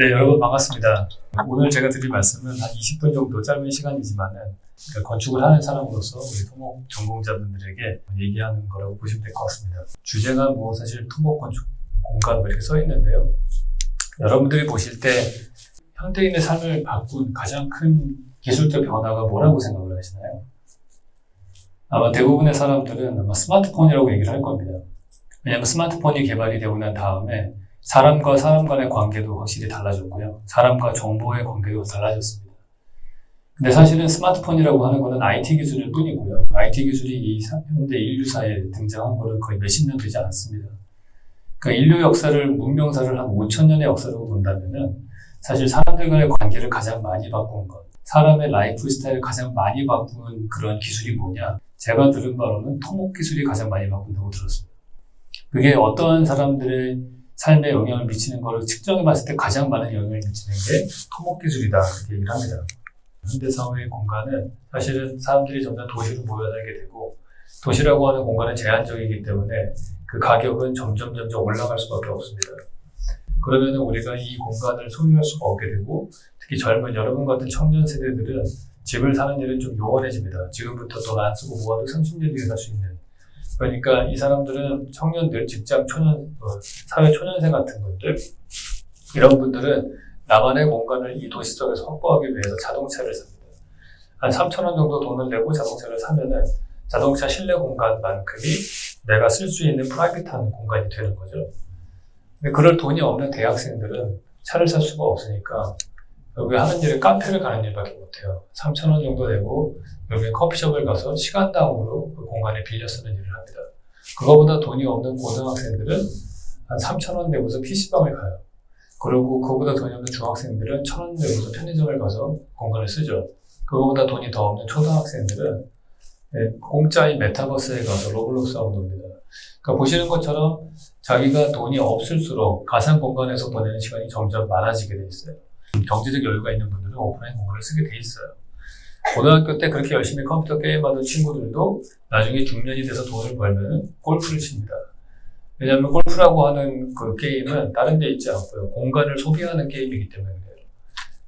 네, 여러분 반갑습니다. 오늘 제가 드릴 말씀은 한 20분 정도 짧은 시간이지만은 그러니까 건축을 하는 사람으로서 우리 토목 전공자분들에게 얘기하는 거라고 보시면 될 것 같습니다. 주제가 뭐 사실 토목 건축 공간 뭐 이렇게 써 있는데요. 여러분들이 보실 때 현대인의 삶을 바꾼 가장 큰 기술적 변화가 뭐라고 생각을 하시나요? 아마 대부분의 사람들은 아마 스마트폰이라고 얘기를 할 겁니다. 왜냐하면 스마트폰이 개발이 되고 난 다음에 사람과 사람 간의 관계도 확실히 달라졌고요. 사람과 정보의 관계도 달라졌습니다. 근데 사실은 스마트폰이라고 하는 것은 IT 기술일 뿐이고요. IT 기술이 이 사- 현대 인류사에 등장한 거는 거의 몇십 년 되지 않습니다. 그러니까 인류 역사를, 문명사를 한 5천 년의 역사로 본다면은 사실 사람들 간의 관계를 가장 많이 바꾼 것, 사람의 라이프 스타일을 가장 많이 바꾼 그런 기술이 뭐냐? 제가 들은 바로는 토목 기술이 가장 많이 바꾼다고 들었습니다. 그게 어떠한 사람들의 삶에 영향을 미치는 것을 측정해 봤을 때 가장 많은 영향을 미치는 게 토목 기술이다. 그렇게 얘기를 합니다. 현대 사회의 공간은 사실은 사람들이 점점 도시로 모여 살게 되고 도시라고 하는 공간은 제한적이기 때문에 그 가격은 점점 점점 올라갈 수밖에 없습니다. 그러면 우리가 이 공간을 소유할 수가 없게 되고 특히 젊은 여러분 같은 청년 세대들은 집을 사는 일은 좀 요원해집니다. 지금부터 돈 안 쓰고 모아도 30년 뒤에 살 수 있는. 그러니까 이 사람들은 청년들, 직장 초년, 어, 사회 초년생 같은 분들, 이런 분들은 나만의 공간을 이 도시 속에서 확보하기 위해서 자동차를 삽니다. 한 3천 원 정도 돈을 내고 자동차를 사면은 자동차 실내 공간만큼이 내가 쓸 수 있는 프라이빗한 공간이 되는 거죠. 근데 그럴 돈이 없는 대학생들은 차를 살 수가 없으니까 여기 하는 일은 카페를 가는 일밖에 못해요. 3천 원 정도 내고 여기 커피숍을 가서 시간당으로 그 공간을 빌려 쓰는 일을 합니다. 그거보다 돈이 없는 고등학생들은 한 3천 원 내고서 PC방을 가요. 그리고 그거보다 돈이 없는 중학생들은 천 원 내고서 편의점을 가서 공간을 쓰죠. 그거보다 돈이 더 없는 초등학생들은 네, 공짜인 메타버스에 가서 로블록스 하고 놉니다. 그러니까 보시는 것처럼 자기가 돈이 없을수록 가상 공간에서 보내는 시간이 점점 많아지게 돼 있어요. 경제적 여유가 있는 분들은 오프라인 공간을 쓰게 돼 있어요. 고등학교 때 그렇게 열심히 컴퓨터 게임하던 친구들도 나중에 중년이 돼서 돈을 벌면 골프를 칩니다. 왜냐하면 골프라고 하는 그 게임은 다른 데 있지 않고요. 공간을 소비하는 게임이기 때문에 그래요.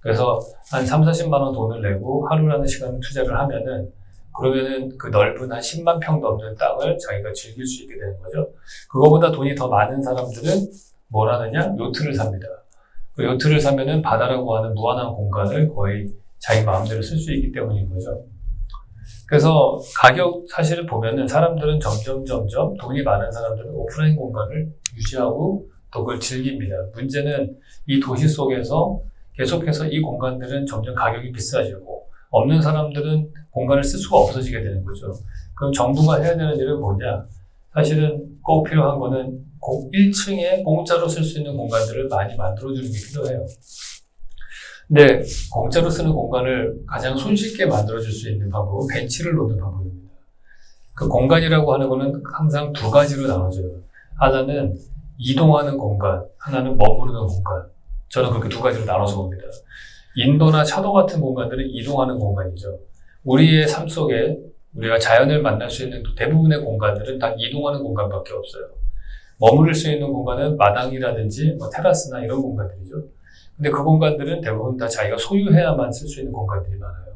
그래서 한 3, 40만 원 돈을 내고 하루라는 시간을 투자를 하면은 그러면은 그 넓은 한 10만 평 넘는 땅을 자기가 즐길 수 있게 되는 거죠. 그거보다 돈이 더 많은 사람들은 뭘 하느냐? 요트를 삽니다. 그 요트를 사면은 바다라고 하는 무한한 공간을 거의 자기 마음대로 쓸 수 있기 때문인 거죠. 그래서 가격 사실을 보면은 사람들은 점점 점점 돈이 많은 사람들은 오프라인 공간을 유지하고 또 그걸 즐깁니다. 문제는 이 도시 속에서 계속해서 이 공간들은 점점 가격이 비싸지고 없는 사람들은 공간을 쓸 수가 없어지게 되는 거죠. 그럼 정부가 해야 되는 일은 뭐냐? 사실은 꼭 필요한 거는 1층에 공짜로 쓸 수 있는 공간들을 많이 만들어주는 게 필요해요. 근데 공짜로 쓰는 공간을 가장 손쉽게 만들어줄 수 있는 방법은 벤치를 놓는 방법입니다. 그 공간이라고 하는 거는 항상 두 가지로 나눠져요. 하나는 이동하는 공간, 하나는 머무르는 공간. 저는 그렇게 두 가지로 나눠서 봅니다. 인도나 차도 같은 공간들은 이동하는 공간이죠. 우리의 삶 속에 우리가 자연을 만날 수 있는 대부분의 공간들은 다 이동하는 공간밖에 없어요. 머무를 수 있는 공간은 마당이라든지 뭐 테라스나 이런 공간들이죠. 근데 그 공간들은 대부분 다 자기가 소유해야만 쓸 수 있는 공간들이 많아요.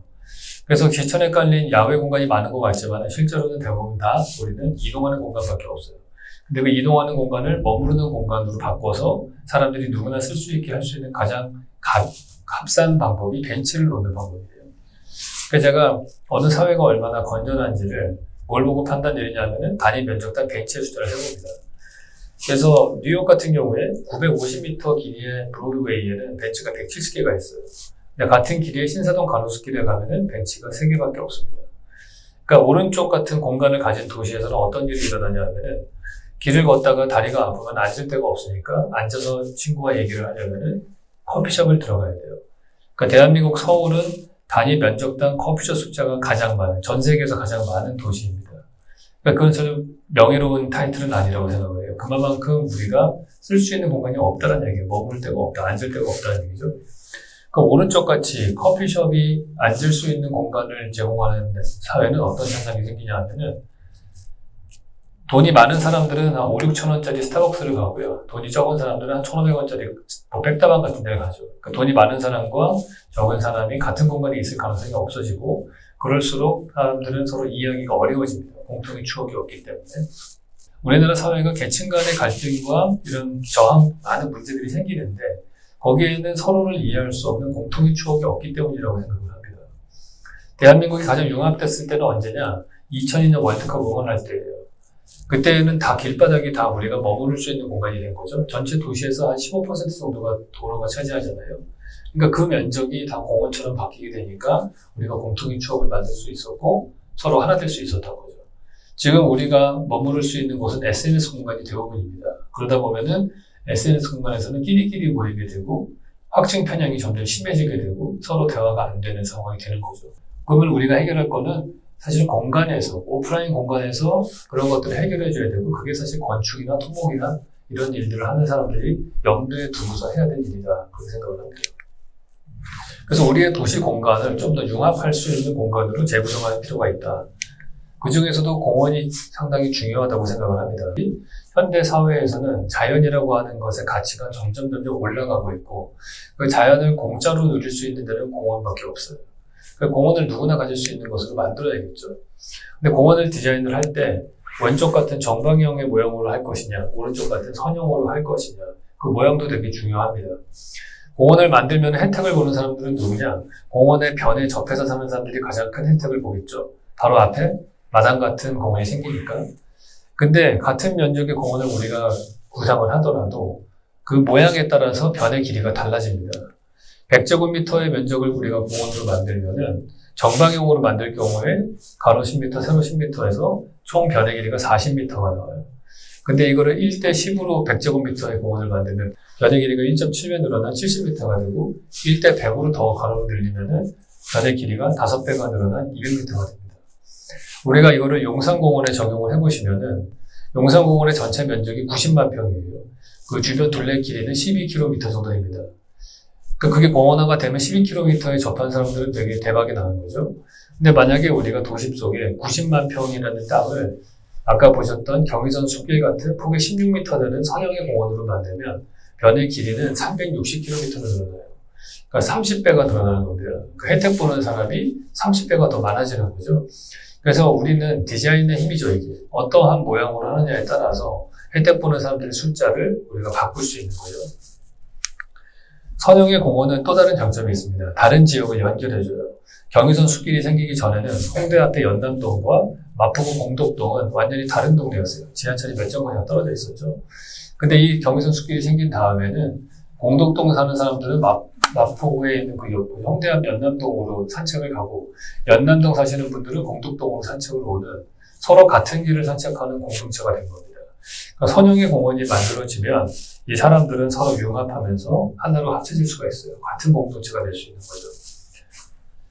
그래서 기천에 깔린 야외 공간이 많은 것 같지만 실제로는 대부분 다 우리는 이동하는 공간밖에 없어요. 근데 그 이동하는 공간을 머무르는 공간으로 바꿔서 사람들이 누구나 쓸 수 있게 할 수 있는 가장 값, 값싼 방법이 벤치를 놓는 방법이에요. 그래서 제가 어느 사회가 얼마나 건전한지를 뭘 보고 판단 내리냐면은 단위 면적당 벤치의 숫자를 해봅니다. 그래서 뉴욕 같은 경우에 950m 길이의 브로드웨이에는 벤치가 170개가 있어요. 근데 같은 길이의 신사동 가로수길에 가면은 벤치가 3개밖에 없습니다. 그러니까 오른쪽 같은 공간을 가진 도시에서는 어떤 일이 일어나냐 하면은 길을 걷다가 다리가 아프면 앉을 데가 없으니까 앉아서 친구와 얘기를 하려면은 커피숍을 들어가야 돼요. 그러니까 대한민국 서울은 단위 면적당 커피숍 숫자가 가장 많은, 전 세계에서 가장 많은 도시입니다. 그러니까 그건 저는 명예로운 타이틀은 아니라고 생각을 해요. 그만큼 우리가 쓸 수 있는 공간이 없다는 얘기예요. 머물 데가 없다, 앉을 데가 없다는 얘기죠. 그 오른쪽 같이 커피숍이 앉을 수 있는 공간을 제공하는 사회는 어떤 현상이 생기냐 하면은 돈이 많은 사람들은 한 5, 6천 원짜리 스타벅스를 가고요. 돈이 적은 사람들은 한 1,500원짜리 뭐 백다방 같은 데를 가죠. 그러니까 돈이 많은 사람과 적은 사람이 같은 공간에 있을 가능성이 없어지고 그럴수록 사람들은 서로 이해하기가 어려워집니다. 공통의 추억이 없기 때문에. 우리나라 사회가 계층 간의 갈등과 이런 저항, 많은 문제들이 생기는데 거기에는 서로를 이해할 수 없는 공통의 추억이 없기 때문이라고 생각을 합니다. 대한민국이 가장 융합됐을 때는 언제냐? 2002년 월드컵 응원할 때예요. 그때는 다 길바닥이 다 우리가 머무를 수 있는 공간이 된 거죠. 전체 도시에서 한 15% 정도가 도로가 차지하잖아요. 그러니까 그 면적이 다 공원처럼 바뀌게 되니까 우리가 공통의 추억을 만들 수 있었고 서로 하나 될 수 있었던 거죠. 지금 우리가 머무를 수 있는 곳은 SNS 공간이 대부분입니다. 그러다 보면은 SNS 공간에서는 끼리끼리 모이게 되고 확증 편향이 점점 심해지게 되고 서로 대화가 안 되는 상황이 되는 거죠. 그러면 우리가 해결할 거는 사실 공간에서 오프라인 공간에서 그런 것들을 해결해 줘야 되고 그게 사실 건축이나 토목이나 이런 일들을 하는 사람들이 염두에 두고서 해야 될 일이다 그렇게 생각을 합니다. 그래서 우리의 도시 공간을 좀 더 융합할 수 있는 공간으로 재구성할 필요가 있다. 그 중에서도 공원이 상당히 중요하다고 생각을 합니다. 현대 사회에서는 자연이라고 하는 것의 가치가 점점 점점 올라가고 있고 그 자연을 공짜로 누릴 수 있는 데는 공원밖에 없어요. 그 공원을 누구나 가질 수 있는 것으로 만들어야겠죠. 근데 공원을 디자인을 할 때 왼쪽 같은 정방형의 모양으로 할 것이냐, 오른쪽 같은 선형으로 할 것이냐, 그 모양도 되게 중요합니다. 공원을 만들면 혜택을 보는 사람들은 누구냐? 공원의 변에 접해서 사는 사람들이 가장 큰 혜택을 보겠죠. 바로 앞에 마당 같은 공원이 생기니까. 근데 같은 면적의 공원을 우리가 구상을 하더라도 그 모양에 따라서 변의 길이가 달라집니다. 100제곱미터의 면적을 우리가 공원으로 만들면은 정방형으로 만들 경우에 가로 10m, 세로 10m에서 총 변의 길이가 40m가 나와요. 근데 이거를 1대 10으로 100제곱미터의 공원을 만들면 변의 길이가 1.7배 늘어나 70m가 되고 1대 100으로 더 가로로 늘리면은 변의 길이가 5배가 늘어난 200m가 됩니다. 우리가 이거를 용산공원에 적용을 해보시면은 용산공원의 전체 면적이 90만 평이에요. 그 주변 둘레 길이는 12km 정도 됩니다. 그 그게 공원화가 되면 12km에 접한 사람들은 되게 대박이 나는 거죠. 근데 만약에 우리가 도심 속에 90만 평이라는 땅을 아까 보셨던 경의선 숲길 같은 폭이 16m 되는 선형의 공원으로 만들면 변의 길이는 360km로 늘어나요. 그러니까 30배가 늘어나는 겁니다. 그 혜택 보는 사람이 30배가 더 많아지는 거죠. 그래서 우리는 디자인의 힘이죠, 이게. 어떠한 모양으로 하느냐에 따라서 혜택 보는 사람들의 숫자를 우리가 바꿀 수 있는 거예요. 선형의 공원은 또 다른 장점이 있습니다. 다른 지역을 연결해줘요. 경의선 숲길이 생기기 전에는 홍대 앞에 연남동과 마포구 공덕동은 완전히 다른 동네였어요. 지하철이 몇 정거장 떨어져 있었죠. 근데 이 경의선 숲길이 생긴 다음에는 공덕동 사는 사람들은 마, 마포구에 있는 그 요- 홍대 앞 연남동으로 산책을 가고 연남동 사시는 분들은 공덕동으로 산책을 오는 서로 같은 길을 산책하는 공동체가 된 겁니다. 그러니까 선형의 공원이 만들어지면 이 사람들은 서로 융합하면서 하나로 합쳐질 수가 있어요. 같은 공동체가 될 수 있는 거죠.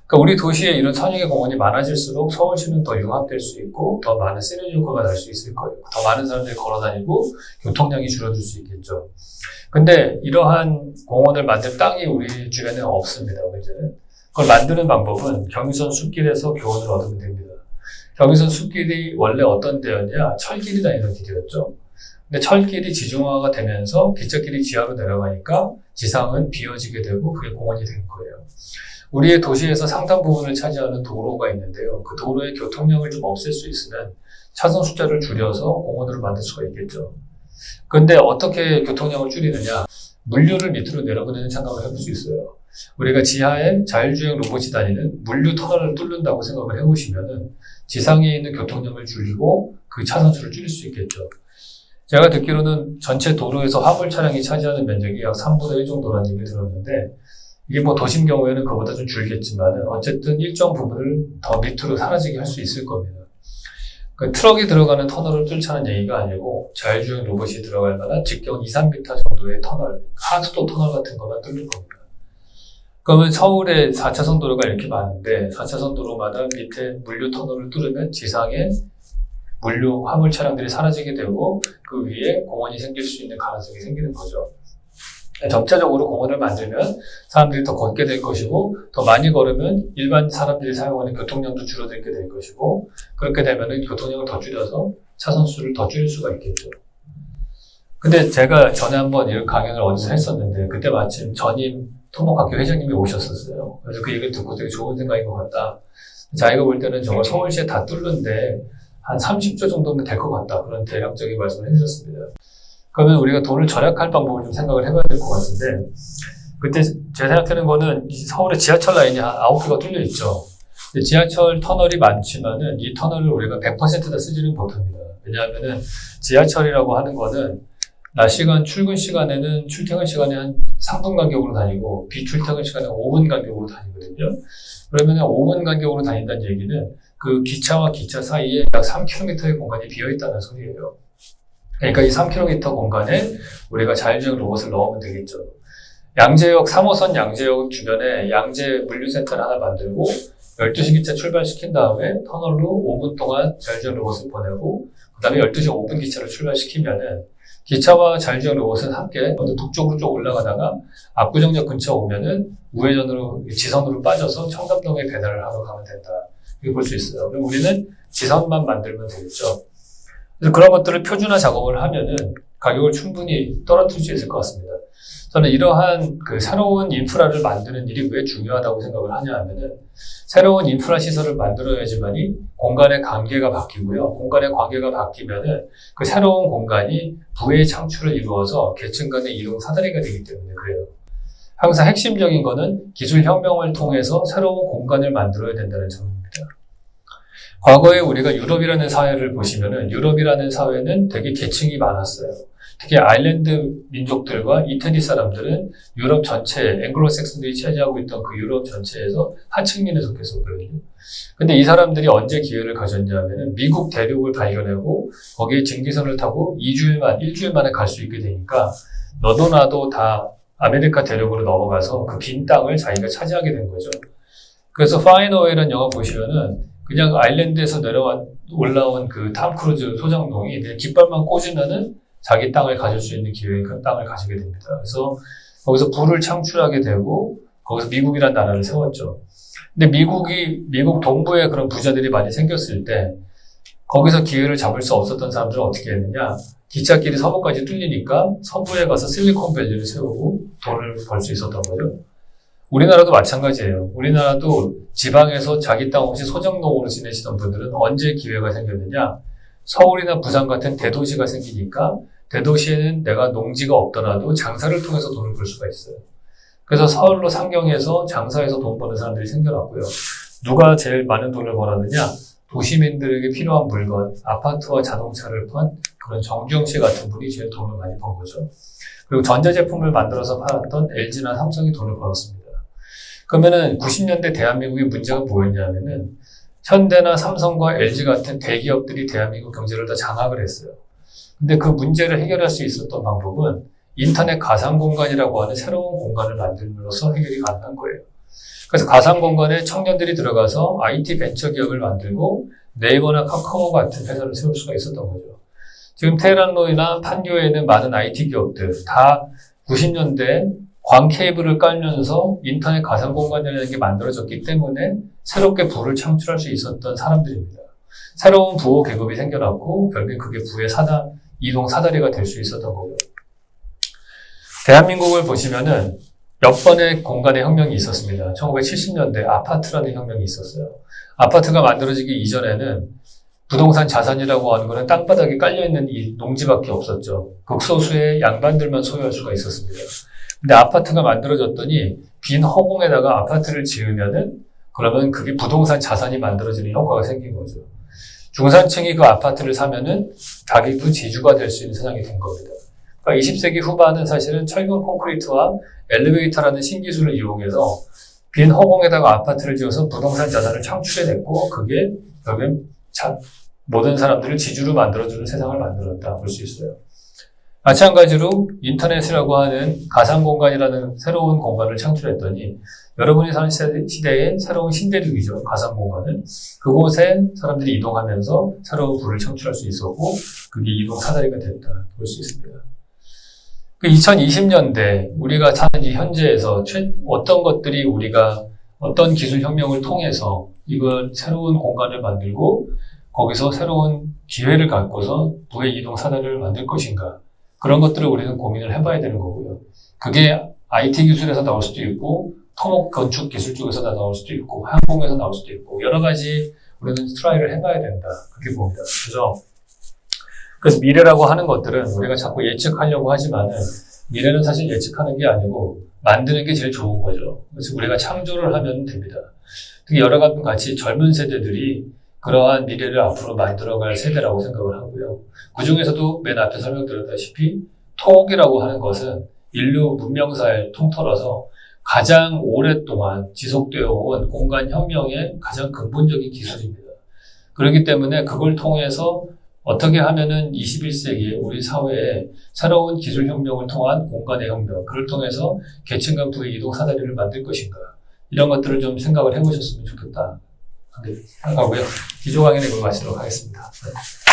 그러니까 우리 도시에 이런 선형의 공원이 많아질수록 서울시는 더 융합될 수 있고 더 많은 시너지 효과가 날 수 있을 거예요. 더 많은 사람들이 걸어 다니고 교통량이 줄어들 수 있겠죠. 근데 이러한 공원을 만들 땅이 우리 주변에 없습니다. 이제는 그걸 만드는 방법은 경의선 숲길에서 교원을 얻으면 됩니다. 경의선 숲길이 원래 어떤 데였냐? 철길이 다니는 길이었죠. 근데 철길이 지중화가 되면서 기찻길이 지하로 내려가니까 지상은 비어지게 되고 그게 공원이 된 거예요. 우리의 도시에서 상당 부분을 차지하는 도로가 있는데요. 그 도로의 교통량을 좀 없앨 수 있으면 차선 숫자를 줄여서 공원으로 만들 수가 있겠죠. 근데 어떻게 교통량을 줄이느냐? 물류를 밑으로 내려보내는 생각을 해볼 수 있어요. 우리가 지하에 자율주행 로봇이 다니는 물류 터널을 뚫는다고 생각을 해보시면은 지상에 있는 교통량을 줄이고 그 차선 수를 줄일 수 있겠죠. 제가 듣기로는 전체 도로에서 화물 차량이 차지하는 면적이 약 3분의 1 정도라는 얘기를 들었는데 이게 뭐 도심 경우에는 그보다 좀 줄겠지만 어쨌든 일정 부분을 더 밑으로 사라지게 할 수 있을 겁니다. 그 트럭이 들어가는 터널을 뚫자는 얘기가 아니고 자율주행 로봇이 들어갈 만한 직경 2, 3m 정도의 터널, 하수도 터널 같은 거만 뚫을 겁니다. 그러면 서울에 4차선 도로가 이렇게 많은데 4차선 도로마다 밑에 물류 터널을 뚫으면 지상에 물류 화물 차량들이 사라지게 되고 그 위에 공원이 생길 수 있는 가능성이 생기는 거죠. 점차적으로 공원을 만들면 사람들이 더 걷게 될 것이고 더 많이 걸으면 일반 사람들이 사용하는 교통량도 줄어들게 될 것이고 그렇게 되면 교통량을 더 줄여서 차선 수를 더 줄일 수가 있겠죠. 근데 제가 전에 한번 이런 강연을 어디서 했었는데 그때 마침 전임 토목학교 회장님이 오셨었어요. 그래서 그 얘기를 듣고 되게 좋은 생각인 것 같다. 자기가 볼 때는 저걸 서울시에 다 뚫는데 한 30조 정도면 될 것 같다. 그런 대략적인 말씀을 해주셨습니다. 그러면 우리가 돈을 절약할 방법을 좀 생각을 해봐야 될 것 같은데 그때 제가 생각하는 거는 이 서울에 지하철 라인이 한 9개가 뚫려 있죠. 지하철 터널이 많지만은 이 터널을 우리가 100%다 쓰지는 못합니다. 왜냐하면은 지하철이라고 하는 거는 낮 시간 출근 시간에는 출퇴근 시간에 한 3분 간격으로 다니고 비출퇴근 시간에 5분 간격으로 다니거든요. 그러면 5분 간격으로 다닌다는 얘기는 그 기차와 기차 사이에 약 3km의 공간이 비어 있다는 소리예요. 그러니까 이 3km 공간에 우리가 자율주행 로봇을 넣으면 되겠죠. 양재역 3호선 양재역 주변에 양재 물류센터를 하나 만들고 12시 기차 출발시킨 다음에 터널로 5분 동안 자율주행 로봇을 보내고 그 다음에 12시 5분 기차를 출발시키면은 기차와 자율주행 로봇은 함께 북쪽으로 쭉 올라가다가 압구정역 근처 오면은 우회전으로 지선으로 빠져서 청담동에 배달을 하러 가면 된다. 이렇게 볼 수 있어요. 그럼 우리는 지선만 만들면 되겠죠. 그래서 그런 것들을 표준화 작업을 하면은 가격을 충분히 떨어뜨릴 수 있을 것 같습니다. 저는 이러한 그 새로운 인프라를 만드는 일이 왜 중요하다고 생각을 하냐 하면은 새로운 인프라 시설을 만들어야지만이 공간의 관계가 바뀌고요. 공간의 관계가 바뀌면은 그 새로운 공간이 부의 창출을 이루어서 계층 간의 이동 사다리가 되기 때문에 그래요. 항상 핵심적인 거는 기술 혁명을 통해서 새로운 공간을 만들어야 된다는 점입니다. 과거에 우리가 유럽이라는 사회를 보시면은 유럽이라는 사회는 되게 계층이 많았어요. 특히 아일랜드 민족들과 이태리 사람들은 유럽 전체, 앵글로색슨들이 차지하고 있던 그 유럽 전체에서 하층민에 속했었거든요. 근데 이 사람들이 언제 기회를 가졌냐면은 미국 대륙을 발견하고 거기에 증기선을 타고 2주일만, 1주일 만에 갈 수 있게 되니까 너도 나도 다 아메리카 대륙으로 넘어가서 그 빈 땅을 자기가 차지하게 된 거죠. 그래서 파이너웨이라는 영화 보시면은 그냥 아일랜드에서 내려와 올라온 그 탐 크루즈 소장농이 그냥 깃발만 꽂으면은 자기 땅을 가질 수 있는 기회에 그 땅을 가지게 됩니다. 그래서 거기서 부를 창출하게 되고 거기서 미국이라는 나라를 세웠죠. 근데 미국이 미국 동부에 그런 부자들이 많이 생겼을 때 거기서 기회를 잡을 수 없었던 사람들은 어떻게 했느냐? 기찻길이 서부까지 뚫리니까 서부에 가서 실리콘밸리를 세우고 돈을 벌 수 있었던 거죠. 우리나라도 마찬가지예요. 우리나라도 지방에서 자기 땅 없이 소정농으로 지내시던 분들은 언제 기회가 생겼느냐? 서울이나 부산 같은 대도시가 생기니까 대도시에는 내가 농지가 없더라도 장사를 통해서 돈을 벌 수가 있어요. 그래서 서울로 상경해서 장사해서 돈 버는 사람들이 생겨났고요. 누가 제일 많은 돈을 벌었느냐? 도시민들에게 필요한 물건, 아파트와 자동차를 판 그런 정주영 씨 같은 분이 제일 돈을 많이 번 거죠. 그리고 전자제품을 만들어서 팔았던 LG나 삼성이 돈을 벌었습니다. 그러면은 90년대 대한민국의 문제가 뭐였냐면은 현대나 삼성과 LG 같은 대기업들이 대한민국 경제를 다 장악을 했어요. 근데 그 문제를 해결할 수 있었던 방법은 인터넷 가상 공간이라고 하는 새로운 공간을 만들면서 해결이 가능한 거예요. 그래서 가상 공간에 청년들이 들어가서 IT 벤처 기업을 만들고 네이버나 카카오 같은 회사를 세울 수가 있었던 거죠. 지금 테란로이나 판교에는 많은 IT 기업들 다 90년대 광 케이블을 깔면서 인터넷 가상 공간이라는 게 만들어졌기 때문에 새롭게 부를 창출할 수 있었던 사람들입니다. 새로운 부호 계급이 생겨났고 결국엔 그게 부의 사다 이동 사다리가 될 수 있었던 거고요. 대한민국을 보시면은 몇 번의 공간의 혁명이 있었습니다. 1970년대 아파트라는 혁명이 있었어요. 아파트가 만들어지기 이전에는 부동산 자산이라고 하는 거는 땅바닥에 깔려있는 이 농지밖에 없었죠. 극소수의 양반들만 소유할 수가 있었습니다. 근데 아파트가 만들어졌더니 빈 허공에다가 아파트를 지으면은 그러면 그게 부동산 자산이 만들어지는 효과가 생긴 거죠. 중산층이 그 아파트를 사면은 가격도 지주가 될 수 있는 세상이 된 겁니다. 그러니까 20세기 후반은 사실은 철근 콘크리트와 엘리베이터라는 신기술을 이용해서 빈 허공에다가 아파트를 지어서 부동산 자산을 창출해냈고 그게 결국엔 참 모든 사람들을 지주로 만들어주는 세상을 만들었다 볼 수 있어요. 마찬가지로 인터넷이라고 하는 가상 공간이라는 새로운 공간을 창출했더니 여러분이 사는 시대- 시대의 새로운 신대륙이죠. 가상 공간은 그곳에 사람들이 이동하면서 새로운 부를 창출할 수 있었고 그게 이동 사다리가 됐다 볼 수 있습니다. 그 2020년대 우리가 사는 이 현재에서 최- 어떤 것들이 우리가 어떤 기술 혁명을 통해서 이걸 새로운 공간을 만들고 거기서 새로운 기회를 갖고서 부의 이동 사다리를 만들 것인가 그런 것들을 우리는 고민을 해봐야 되는 거고요. 그게 IT 기술에서 나올 수도 있고 토목 건축 기술 쪽에서 다 나올 수도 있고 항공에서 나올 수도 있고 여러 가지 우리는 트라이를 해봐야 된다 그렇게 봅니다. 그죠? 그래서 미래라고 하는 것들은 우리가 자꾸 예측하려고 하지만은 미래는 사실 예측하는 게 아니고 만드는 게 제일 좋은 거죠. 그래서 우리가 창조를 하면 됩니다. 여러 가지 같이 젊은 세대들이 그러한 미래를 앞으로 만들어갈 세대라고 생각을 하고요. 그 중에서도 맨 앞에 설명드렸다시피 토목이라고 하는 것은 인류 문명사의 통틀어서 가장 오랫동안 지속되어 온 공간 혁명의 가장 근본적인 기술입니다. 그렇기 때문에 그걸 통해서 어떻게 하면은 21세기에 우리 사회에 새로운 기술 혁명을 통한 공간의 혁명, 그를 통해서 계층 간 부의 이동 사다리를 만들 것인가. 이런 것들을 좀 생각을 해보셨으면 좋겠다. 생각하고요. 기조 이걸 마치도록 하겠습니다. 네.